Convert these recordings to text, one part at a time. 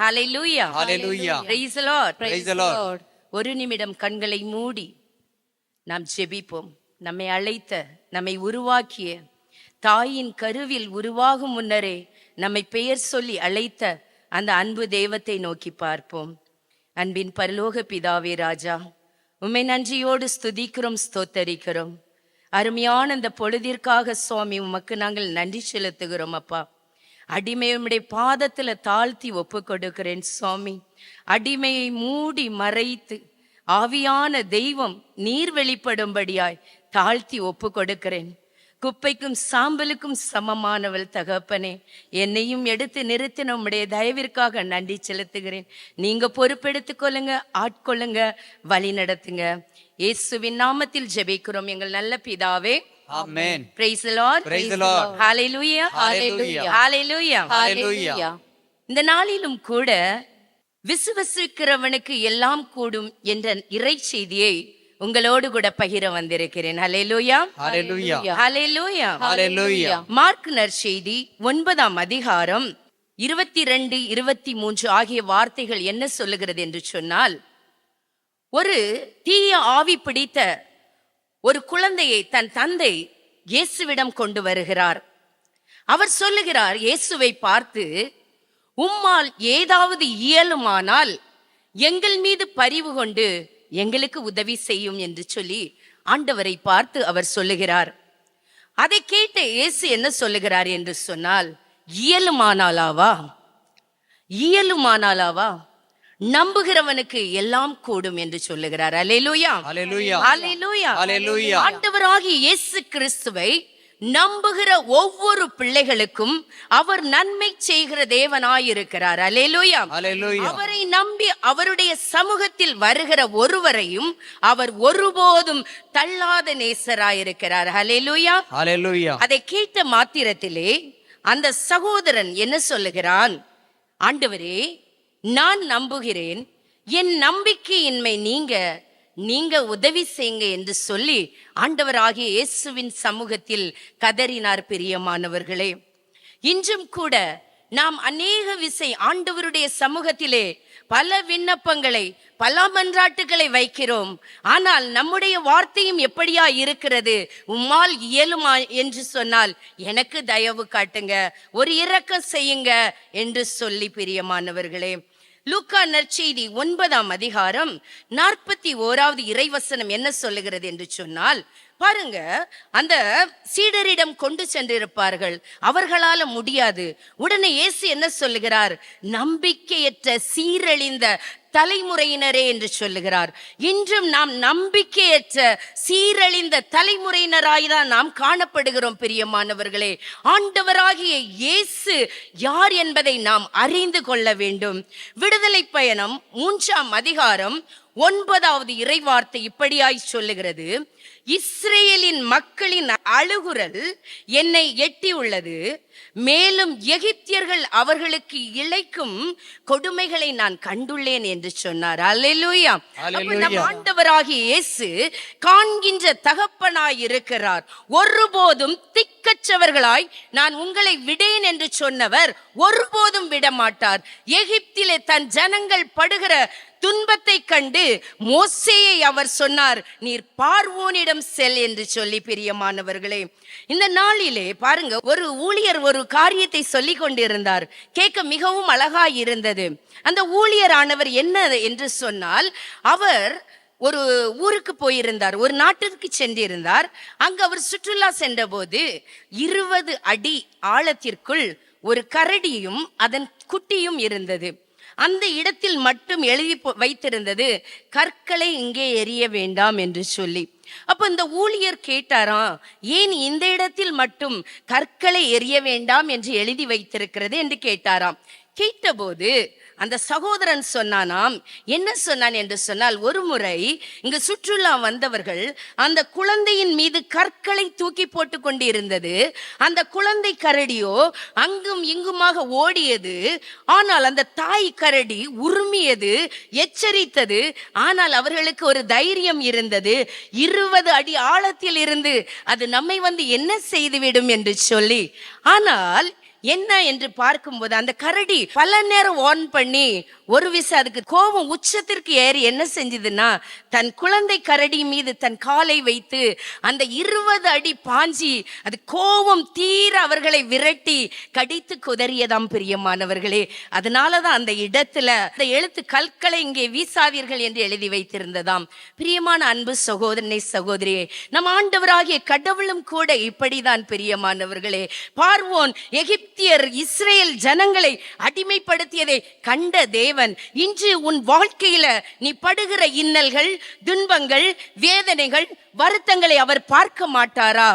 Hallelujah Hallelujah. praise the lord. Praise the Lord. ஒரு நிமிடம் கண்களை மூடி நாம் ஜெபிப்போம். நம்மை அழைத்த நம்மை உருவாக்கிய தாயின் கருவில் உருவாகும் முன்னரே நம்மை பெயர் சொல்லி அழைத்த அந்த அன்பு தெய்வத்தை நோக்கி பார்ப்போம். அன்பின் பரலோக பிதாவே ராஜா உம்மை நன்றியோடு ஸ்துதிக்கிறோம் ஸ்தோத்தரிக்கிறோம். அருமையான இந்த பொழுதிற்காக சுவாமி உமக்கு நாங்கள் நன்றி செலுத்துகிறோம் அப்பா. அடிமை உம்முடைய பாதத்தில் தாழ்த்தி ஒப்பு கொடுக்கிறேன் சுவாமி. அடிமையை மூடி மறைத்து ஆவியான தெய்வம் நீர் வெளிப்படும்படியாய் தாழ்த்தி ஒப்பு கொடுக்கிறேன் குப்பைக்கும் சாம்பலுக்கும் சமமானவள் தகப்பனே என்னையும் எடுத்து நிறுத்தி நம்முடைய தயவிற்காக நன்றி செலுத்துகிறேன். நீங்க பொறுப்பெடுத்து கொள்ளுங்க ஆட்கொள்ளுங்க வழி நடத்துங்க இயேசுவின் நாமத்தில் ஜெபிக்கிறோம் எங்கள் நல்ல பிதாவே. Amen. Praise the Lord. Praise the Lord. Hallelujah. Hallelujah. Hallelujah. Hallelujah. இந்த நாளிலும் கூட விசுவசிக்கிறவனுக்கு எல்லாம் கூடும் என்ற இறை செய்தியை உங்களோடு கூட பகிர வந்திருக்கிறேன். மார்க் நற்செய்தி ஒன்பதாம் அதிகாரம் இருபத்தி ரெண்டு இருபத்தி மூன்று ஆகிய வார்த்தைகள் என்ன சொல்லுகிறது என்று சொன்னால் ஒரு தீய ஆவி பிடித்த ஒரு குழந்தையை தன் தந்தை இயேசுவிடம் கொண்டு வருகிறார். அவர் சொல்லுகிறார் இயேசுவை பார்த்து உம்மால் ஏதாவது இயலுமானால் எங்கள் மீது பரிவு கொண்டு எங்களுக்கு உதவி செய்யும் என்று சொல்லி ஆண்டவரை பார்த்து அவர் சொல்லுகிறார். அதை கேட்ட இயேசு என்ன சொல்லுகிறார் என்று சொன்னால் இயலுமானாலாவா? இயலுமானாலாவா? நம்புகிறவனுக்கு எல்லாம் கூடும் என்று சொல்லுகிறார் Hallelujah. அல்லேலூயா Hallelujah. ஆண்டவராகிய இயேசு கிறிஸ்துவை நம்புகிற ஒவ்வொரு பிள்ளைகளுக்கும் அவர் நன்மை செய்கிற தேவனாயிருக்கிறார் Hallelujah. அவரை நம்பி அவருடைய சமூகத்தில் வருகிற ஒருவரையும் அவர் ஒருபோதும் தள்ளாத நேசராயிருக்கிறார் Hallelujah. அதை கேட்ட மாத்திரத்திலே அந்த சகோதரன் என்ன சொல்லுகிறான் ஆண்டவரே நான் நம்புகிறேன். என் நம்பிக்கையின்மை நீங்க நீங்க உதவி செய்யுங்க என்று சொல்லி ஆண்டவராகிய இயேசுவின் சமூகத்தில் கதறினார் பிரியமானவர்களே. இன்றும் கூட நாம் அநேக விசை ஆண்டவருடைய சமூகத்திலே பல விண்ணப்பங்களை பல மன்றாட்டுகளை வைக்கிறோம். ஆனால் நம்முடைய வார்த்தையும் எப்படியா இருக்கிறது? உம்மால் இயலுமா என்று சொன்னால் எனக்கு தயவு காட்டுங்க ஒரு இரக்கம் செய்யுங்க என்று சொல்லி பிரியமானவர்களே. லூக்கா நற்செய்தி ஒன்பதாம் அதிகாரம் நாற்பத்தி ஓராவது இறைவசனம் என்ன சொல்லுகிறது என்று சொன்னால் பாருங்க அந்த சீடரிடம் கொண்டு சென்றிருப்பார்கள். அவர்களால முடியாது. உடனே இயேசு என்ன சொல்லுகிறார்? நம்பிக்கையற்ற சீரழிந்த தலைமுறையினரே என்று சொல்லுகிறார். இன்றும் நாம் நம்பிக்கையற்ற சீரழிந்த தலைமுறையினராய்தான் நாம் காணப்படுகிறோம் பிரியமானவர்களே. ஆண்டவராகிய இயேசு யார் என்பதை நாம் அறிந்து கொள்ள வேண்டும். விடுதலை பயணம் மூன்றாம் அதிகாரம் ஒன்பதாவது இறைவார்த்தை இப்படியாய் சொல்லுகிறது. இஸ்ரேலின் மக்களின் அழுகுரல் என்னை எட்டி உள்ளது மேலும் எகிப்தியர்கள் அவர்களுக்கு இழைக்கும் கொடுமைகளை நான் கண்டுள்ளேன் என்று சொன்னார். அல்லேலூயா. நம். ஆண்டவராகிய இயேசு காண்கின்ற தகப்பனாய் இருக்கிறார். ஒருபோதும் திக்கற்றவர்களாய் நான் உங்களை விடேன் என்று சொன்னவர் ஒருபோதும் விட மாட்டார் எகிப்திலே தன் ஜனங்கள் படுகிற துன்பத்தை கண்டு மோசேயை அவர் சொன்னார் நீர் பார்வோனிடம் செல் என்று சொல்லி பிரியமானவர்களே. இந்த நாளிலே பாருங்க ஒரு ஊழியர் ஒரு காரியத்தை சொல்லி கொண்டிருந்தார். கேட்க மிகவும் அழகாய் இருந்தது. அந்த ஊழியரானவர் என்ன என்று சொன்னால் அவர் ஒரு ஊருக்கு போயிருந்தார். ஒரு நாட்டிற்கு சென்றிருந்தார். அங்கு அவர் சுற்றுலா சென்றபோது இருபது அடி ஆழத்திற்குள் ஒரு கரடியும் அதன் குட்டியும் இருந்தது. அந்த இடத்தில் மட்டும் எழுதி போ- வைத்திருந்தது கற்களை இங்கே எரிய வேண்டாம் என்று சொல்லி. அப்ப இந்த ஊழியர் கேட்டாராம் ஏன் இந்த இடத்தில் மட்டும் கற்களை எரிய வேண்டாம் என்று எழுதி வைத்திருக்கிறது என்று கேட்டாராம். கேட்டபோது அந்த சகோதரன் சொன்னானாம் என்ன சொன்னான்? என்று சொன்னால் ஒரு முறை இங்கு சுற்றுலா வந்தவர்கள் அந்த குழந்தையின் மீது கற்களை தூக்கி போட்டு கொண்டிருந்தது. அந்த குழந்தை கரடியோ அங்கும் இங்குமாக ஓடியது. ஆனால் அந்த தாய் கரடி உருமியது எச்சரித்தது. ஆனால் அவர்களுக்கு ஒரு தைரியம் இருந்தது. இருபது அடி ஆழத்தில் இருந்து அது நம்மை வந்து என்ன செய்துவிடும்? என்று சொல்லி ஆனால் என்ன என்று பார்க்கும்போது அந்த கரடி பல நேரம் ஓன் பண்ணி ஒரு விசை அதுக்கு கோபம் உச்சத்திற்கு ஏறி என்ன செஞ்சதுன்னா தன் குழந்தை கரடி மீது தன் காலை வைத்து அந்த இருபது அடி பாஞ்சி அது கோபம் தீர அவர்களை விரட்டி கடித்து குதறியதாம் பிரியமானவர்களே. அதனாலதான் அந்த இடத்துல அந்த எழுத்து கற்களை இங்கே வீசாதீர்கள் என்று எழுதி வைத்திருந்ததாம். பிரியமான அன்பு சகோதரனை சகோதரியே நம் ஆண்டவராகிய கடவுளும் கூட இப்படிதான் பிரியமானவர்களே. பார்வோன் எகிப்தியர் இஸ்ரேல் ஜனங்களை அடிமைப்படுத்தியதை கண்ட தேவன் இன்று உன் வாழ்க்கையில நீ படுகிற இன்னல்கள் துன்பங்கள் வேதனைகள் வருத்தங்களை அவர் பார்க்க மாட்டாரா?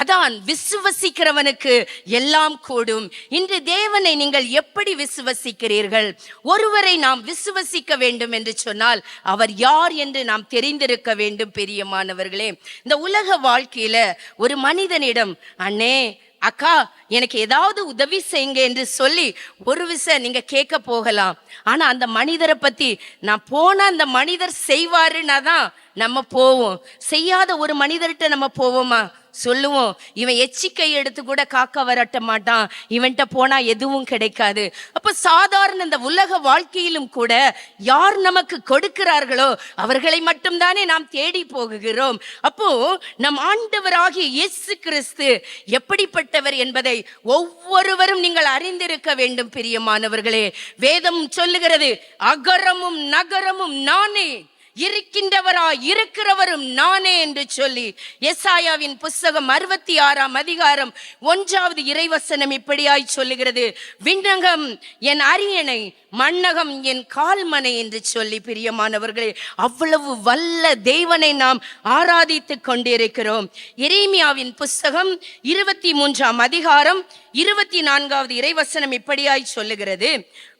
அதான் விசுவசிக்கிறவனுக்கு எல்லாம் கூடும். இன்று தேவனை நீங்கள் எப்படி விசுவசிக்கிறீர்கள்? ஒருவரை நாம் விசுவசிக்க வேண்டும் என்று சொன்னால் அவர் யார் என்று நாம் தெரிந்திருக்க வேண்டும் பெரியமானவர்களே இந்த உலக வாழ்க்கையில ஒரு மனிதனிடம் அண்ணே அக்கா எனக்கு ஏதாவது உதவி செய்யுங்க என்று சொல்லி ஒரு விஷயம் நீங்க கேட்க போகலாம். ஆனா அந்த மனிதரை பத்தி நான் போன அந்த மனிதர் செய்வாருன்னா தான் நம்ம போவோம். செய்யாத ஒரு மனிதர்கிட்ட நம்ம போவோமா? சொல்லுவோம். இவன் எச்சிக்கை எடுத்து கூட காக்க வரட்ட மாட்டான். இவன்கிட்ட போனா எதுவும் கிடைக்காது. அப்ப சாதாரண இந்த உலக வாழ்க்கையிலும் கூட யார் நமக்கு கொடுக்கிறார்களோ அவர்களை மட்டும்தானே நாம் தேடி போகுகிறோம். அப்போ நம் ஆண்டவராகிய இயேசு கிறிஸ்து எப்படிப்பட்டவர் என்பதை ஒவ்வொருவரும் நீங்கள் அறிந்திருக்க வேண்டும் பிரியமானவர்களே. வேதம் சொல்லுகிறது அகரமும் நகரமும் நானே. இருக்கின்றவரா இருக்கிறவரும் நானே என்று சொல்லி எசாயாவின் புஸ்தகம் அறுபத்தி ஆறாம் அதிகாரம் ஒன்றாவது இறைவசனம் இப்படியாய் சொல்லுகிறது. விண்ணகம் என் அரியணை மண்ணகம் என் கால்மனை என்று சொல்லி பிரியமானவர்களே அவ்வளவு வல்ல தேவனை நாம் ஆராதித்து கொண்டிருக்கிறோம். எரேமியாவின் புஸ்தகம் இருபத்தி மூன்றாம் அதிகாரம் இருபத்தி நான்காவது இறைவசனம் இப்படியாய் சொல்லுகிறது.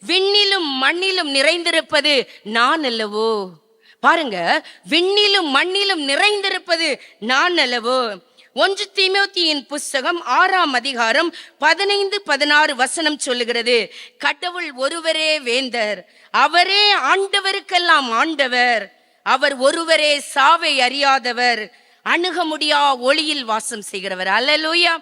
விண்ணிலும் மண்ணிலும் நிறைந்திருப்பது நான் அல்லவோ? பாருங்க விண்ணிலும் மண்ணிலும் நிறைந்திருப்பது நான் அளவு ஒன்று திமுத்தியின் புஸ்தகம் ஆறாம் அதிகாரம் பதினைந்து பதினாறு வசனம் சொல்லுகிறது கடவுள் ஒருவரே வேந்தர் அவரே ஆண்டவருக்கெல்லாம் ஆண்டவர் அவர் ஒருவரே சாவை அறியாதவர் அணுக முடியா ஒளியில் வாசம் செய்கிறவர். அல்லேலூயா.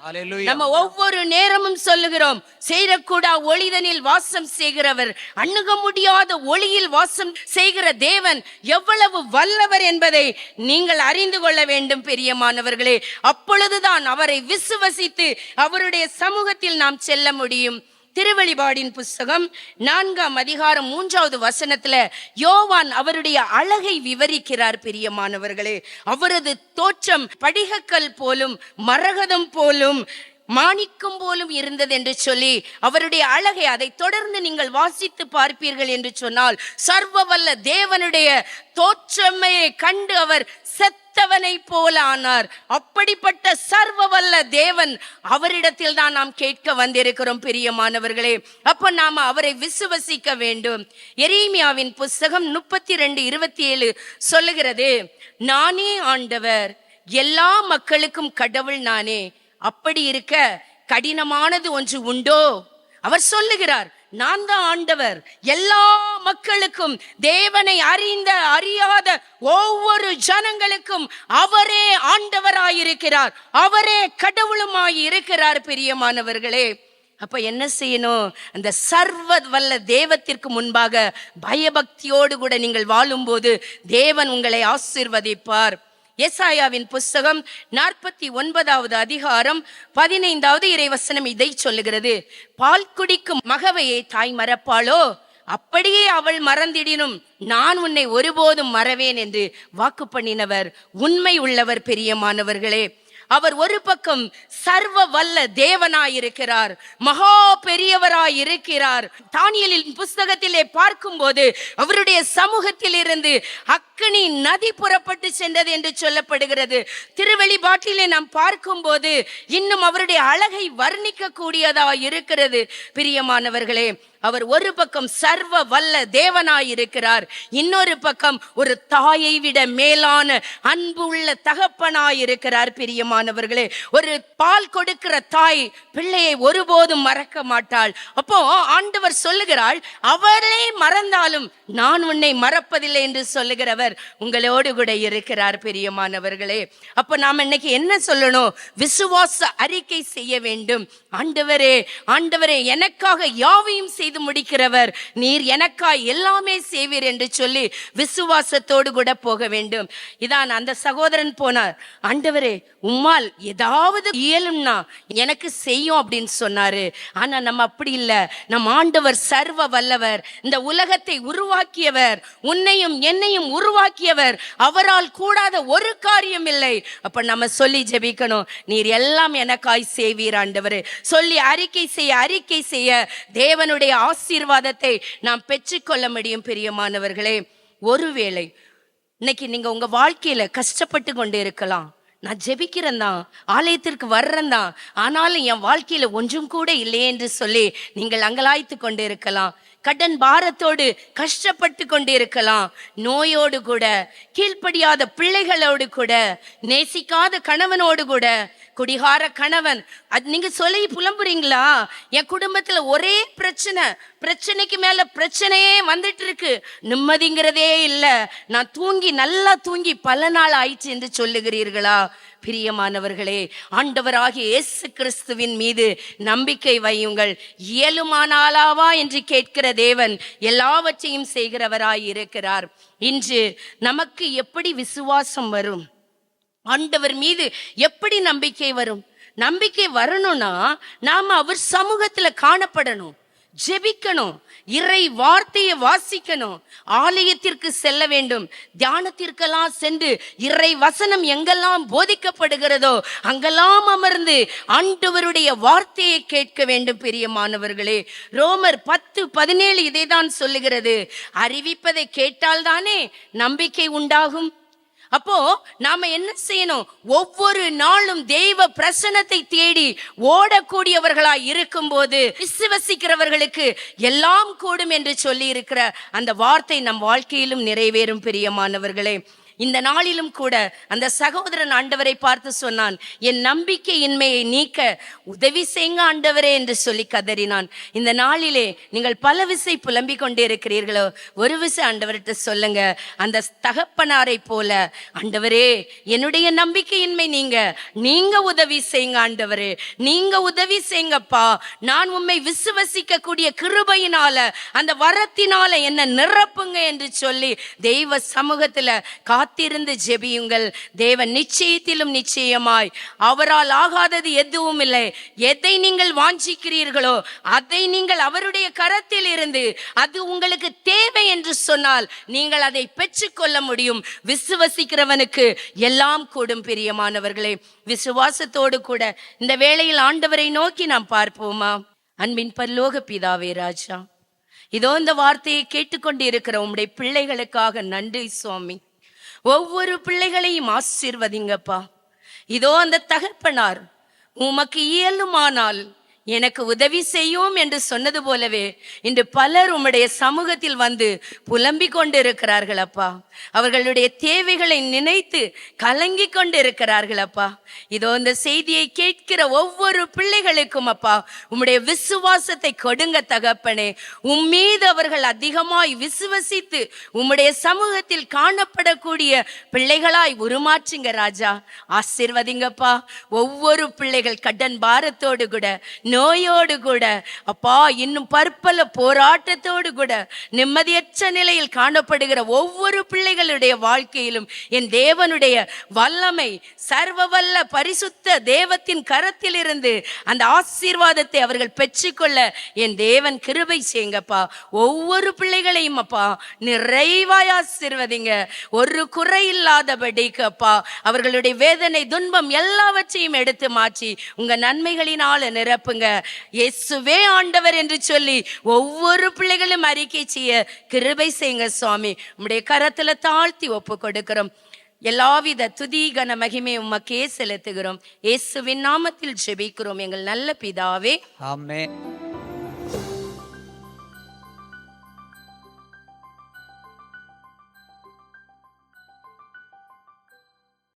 நம்ம ஒவ்வொரு நேரமும் சொல்லுகிறோம் சேரக்கூடா ஒளிதனில் வாசம் செய்கிறவர். அணுக முடியாத ஒளியில் வாசம் செய்கிற தேவன் எவ்வளவு வல்லவர் என்பதை நீங்கள் அறிந்து கொள்ள வேண்டும் பெரியமானவர்களே அப்பொழுதுதான் அவரை விசுவசித்து அவருடைய சமூகத்தில் நாம் செல்ல முடியும். திருவழிபாடின் புஸ்தகம் நான்காம் அதிகாரம் மூன்றாவது வசனத்துல யோவான் அவருடைய அழகை விவரிக்கிறார் பிரியமானவர்களே. அவரது தோற்றம் படிகக்கல் போலும் மரகதம் போலும் மாணிக்கம் போலும் இருந்தது என்று சொல்லி அவருடைய அழகை அதை தொடர்ந்து நீங்கள் வாசித்து பார்ப்பீர்கள் என்று சொன்னால் சர்வ வல்ல தேவனுடைய தோற்றமையை கண்டு அவர் செத்தவனை போல ஆனார் அப்படிப்பட்ட சர்வ வல்ல தேவன் அவரிடத்தில் தான் நாம் கேட்க வந்திருக்கிறோம் பிரியமானவர்களே. அப்ப நாம அவரை விசுவசிக்க வேண்டும். எரீமியாவின் புஸ்தகம் முப்பத்தி ரெண்டு இருபத்தி ஏழு சொல்லுகிறது நானே ஆண்டவர் எல்லா மக்களுக்கும் கடவுள் நானே. அப்படி இருக்க கடினமானது ஒன்று உண்டோ? அவர் சொல்லுகிறார் நான் தான் ஆண்டவர். எல்லா மக்களுக்கும் தேவனை அறிந்த அறியாத ஒவ்வொரு ஜனங்களுக்கும் அவரே ஆண்டவராயிருக்கிறார். அவரே கடவுளுமாய் இருக்கிறார் பிரியமானவர்களே. அப்ப என்ன செய்யணும்? அந்த சர்வ வல்ல தேவத்திற்கு முன்பாக பயபக்தியோடு கூட நீங்கள் வாழும்போது தேவன் உங்களை ஆசிர்வதிப்பார். எஸ்ஆயாவின் புஸ்தகம் நாற்பத்தி ஒன்பதாவது அதிகாரம் பதினைந்தாவது இறைவசனம் இதை சொல்லுகிறது. பால் குடிக்கும் மகவையை தாய் மறப்பாளோ? அப்படியே அவள் மறந்திடினும். நான் உன்னை ஒருபோதும் மறவேன் என்று வாக்கு பண்ணினவர். உண்மை உள்ளவர் பெரியமானவர்களே அவர் ஒரு பக்கம் சர்வ வல்ல தேவனாயிருக்கிறார். மகா பெரியவராய் இருக்கிறார் தானியலின் புஸ்தகத்திலே பார்க்கும்போது அவருடைய சமூகத்தில் இருந்து அக்கனி நதி புறப்பட்டு சென்றது என்று சொல்லப்படுகிறது. திருவெளிபாட்டிலே நாம் பார்க்கும்போது இன்னும் அவருடைய அழகை வர்ணிக்க கூடியதா இருக்கிறது. பிரியமானவர்களே அவர் ஒரு பக்கம் சர்வ வல்ல தேவனாய் இருக்கிறார். இன்னொரு பக்கம் ஒரு தாயை விட மேலான அன்பு உள்ள தகப்பனாய் இருக்கிறார். பிரியமானவர்களே ஒரு பால் கொடுக்கிற தாய் பிள்ளையை ஒருபோதும் மறக்க மாட்டாள். அப்போ ஆண்டவர் சொல்லுகிறாள் அவரே மறந்தாலும் நான் உன்னை மறப்பதில்லை என்று சொல்லுகிறவர். ஆண்டவர் உங்களோடு கூட இருக்கிறார் பெரியமானவர்களே. அப்ப நாம் இன்னைக்கு என்ன சொல்லணும்? விசுவாச அறிக்கை செய்ய வேண்டும். ஆண்டவரே ஆண்டவரே எனக்காக யாவையும் செய்து முடிக்கிறவர் நீர் எனக்காய் எல்லாமே செய்வீர் என்று சொல்லி விசுவாசத்தோடு கூட போக வேண்டும். இதான் அந்த சகோதரன் போனார். ஆண்டவரே உம்மால் ஏதாவது இயலும்னா எனக்கு செய்யும் அப்படின்னு சொன்னாரு. ஆனா நம்ம அப்படி இல்ல. நம் ஆண்டவர் சர்வ வல்லவர். இந்த உலகத்தை உருவாக்கியவர். உன்னையும் என்னையும் உருவாக்கியவர். அவரால் கூடாத ஒரு காரியம் இல்லை. அப்ப நம்ம சொல்லி ஜெபிக்கணும். நீர் எல்லாம் எனக்காய் செய்வீர் சொல்லி அறிக்கை செய்ய அறிக்கை செய்ய தேவனுடைய ஆசீர்வாதத்தை நாம் பெற்றுக்கொள்ள முடியும் பிரியமானவர்களே. ஒருவேளை இன்னைக்கு நீங்க உங்க வாழ்க்கையில கஷ்டப்பட்டு கொண்டு இருக்கலாம். நான் ஜெபிக்கிறேன் தான். ஆலயத்திற்கு வர்றேன் தான். ஆனாலும் என் வாழ்க்கையில ஒன்றும் கூட இல்லையே என்று சொல்லி நீங்கள் அங்கலாய்த்து கொண்டு இருக்கலாம். கடன் பாரத்தோடு கஷ்டப்பட்டு கொண்டிருக்கலாம். நோயோடு கூட கீழ்ப்படியாத பிள்ளைகளோடு கூட நேசிக்காத கணவனோடு கூட குடிகார கணவன். அது நீங்க சொல்லி புலம்புறீங்களா? என் குடும்பத்துல ஒரே பிரச்சனை பிரச்சனைக்கு மேல பிரச்சனையே வந்துட்டு இருக்கு நிம்மதிங்கிறதே இல்லை. நான் தூங்கி நல்லா தூங்கி பல நாள் ஆயிடுச்சு என்று சொல்லுகிறீர்களா? பிரியமானவர்களே ஆண்டவராகிய இயேசு கிறிஸ்துவின் மீது நம்பிக்கை வையுங்கள். இயலுமானாலாவா என்று கேட்கிற தேவன் எல்லாவற்றையும் செய்கிறவராய் இருக்கிறார். இன்று நமக்கு எப்படி விசுவாசம் வரும்? ஆண்டவர் மீது எப்படி நம்பிக்கை வரும்? நம்பிக்கை வரணும்னா நாம அவர் சமூகத்துல காணப்படணும். ஜெபிக்கணும். இறை வார்த்தையை வாசிக்கணும். ஆலயத்திற்கு செல்ல வேண்டும். தியானத்திற்கெல்லாம் சென்று இறை வசனம் எங்கெல்லாம் போதிக்கப்படுகிறதோ அங்கெல்லாம் அமர்ந்து ஆண்டவருடைய வார்த்தையை கேட்க வேண்டும் பெரிய மாணவர்களே ரோமர் பத்து பதினேழு இதை தான் சொல்லுகிறது. அறிவிப்பதை கேட்டால்தானே நம்பிக்கை உண்டாகும். அப்போ நாம என்ன செய்யணும்? ஒவ்வொரு நாளும் தெய்வ பிரசனத்தை தேடி ஓடக்கூடியவர்களாய் இருக்கும்போது விசுவசிக்கிறவர்களுக்கு எல்லாம் கூடும் என்று சொல்லி இருக்கிற அந்த வார்த்தை நம் வாழ்க்கையிலும் நிறைவேறும் பிரியமானவர்களே. இந்த நாளிலும் கூட அந்த சகோதரன் ஆண்டவரை பார்த்து சொன்னான் என் நம்பிக்கையின்மையை நீக்க உதவி செய்யுங்க ஆண்டவரே என்று சொல்லி கதறினான். இந்த நாளிலே நீங்கள் பல விசை புலம்பிக் கொண்டே இருக்கிறீர்களோ ஒரு விசை ஆண்டவர்கிட்ட சொல்லுங்க. அந்த தகப்பனாரை போல ஆண்டவரே என்னுடைய நம்பிக்கையின்மை நீங்க நீங்க உதவி செய்யுங்க ஆண்டவரே நீங்க உதவி செய்யுங்கப்பா. நான் உண்மை விசுவசிக்க கூடிய கிருபையினால அந்த வரத்தினால என்ன நிரப்புங்க என்று சொல்லி தெய்வ சமூகத்துல காத்திருந்து ஜெபியுங்கள். தேவன் நிச்சயத்திலும் நிச்சயமாய். அவரால் ஆகாதது எதுவும் இல்லை. எதை நீங்கள் வாஞ்சிக்கிறீர்களோ அதை நீங்கள் அவருடைய கரத்தில் இருந்து அது உங்களுக்கு தேவை என்று சொன்னால் நீங்கள் அதை பெற்றுக்கொள்ள முடியும். விசுவசிக்கிறவனுக்கு எல்லாம் கூடும் பிரியமானவர்களே. விசுவாசத்தோடு கூட இந்த வேளையில் ஆண்டவரை நோக்கி நாம் பார்ப்போமா? அன்பின் பல்லோக பிதாவே ராஜா. இதோ இந்த வார்த்தையை கேட்டுக்கொண்டு இருக்கிற உம்முடைய பிள்ளைகளுக்காக நன்றி சுவாமி. ஒவ்வொரு பிள்ளைகளையும் ஆசீர்வதிங்கப்பா. இதோ அந்த தகப்பனார் உமக்கு இயலுமானால் எனக்கு உதவி செய்யும் என்று சொன்னது போலவே இன்று பலர் உம்முடைய சமூகத்தில் வந்து புலம்பிக் கொண்டு இருக்கிறார்கள் அப்பா. அவர்களுடைய தேவைகளை நினைத்து கலங்கி கொண்டு இருக்கிறார்கள் அப்பா. இதோ இந்த செய்தியை கேட்கிற ஒவ்வொரு பிள்ளைகளுக்கும் அப்பா உம்முடைய விசுவாசத்தை கொடுங்க தகப்பனே. உம்மீது அவர்கள் அதிகமாய் விசுவசித்து உம்முடைய சமூகத்தில் காணப்படக்கூடிய பிள்ளைகளாய் உருமாற்றுங்க ராஜா. ஆசிர்வதிங்கப்பா. ஒவ்வொரு பிள்ளைகள் கடன் பாரத்தோடு கூட நோயோடு கூட அப்பா இன்னும் பற்பல போராட்டத்தோடு கூட நிம்மதியற்ற நிலையில் காணப்படுகிற ஒவ்வொரு பிள்ளைகளுடைய வாழ்க்கையிலும் என் தேவனுடைய வல்லமை சர்வ வல்ல பரிசுத்த தேவத்தின் கரத்திலிருந்து அந்த ஆசீர்வாதத்தை அவர்கள் பெற்றுக்கொள்ள என் தேவன் கிருபை செய்யுங்கப்பா. ஒவ்வொரு பிள்ளைகளையும் அப்பா நிறைவாய் ஆசீர்வதிங்க. ஒரு குறை இல்லாதபடிக்கு அப்பா அவர்களுடைய வேதனை துன்பம் எல்லாவற்றையும் எடுத்து மாற்றி உங்க நன்மைகளினால நிரப்புங்க. இயேசுவே ஆண்டவர் என்று சொல்லி ஒவ்வொரு பிள்ளைகளும் அறிக்கை செய்ய கிருபை செய்யுங்க சுவாமி. உம்முடைய கரத்துல தாழ்த்தி ஒப்பு கொடுக்கிறோம். எல்லாவித துதி கன மகிமை உமக்கே செலுத்துகிறோம். இயேசுவின் நாமத்தில் ஜெபிக்கிறோம். எங்கள் நல்ல பிதாவே. ஆமே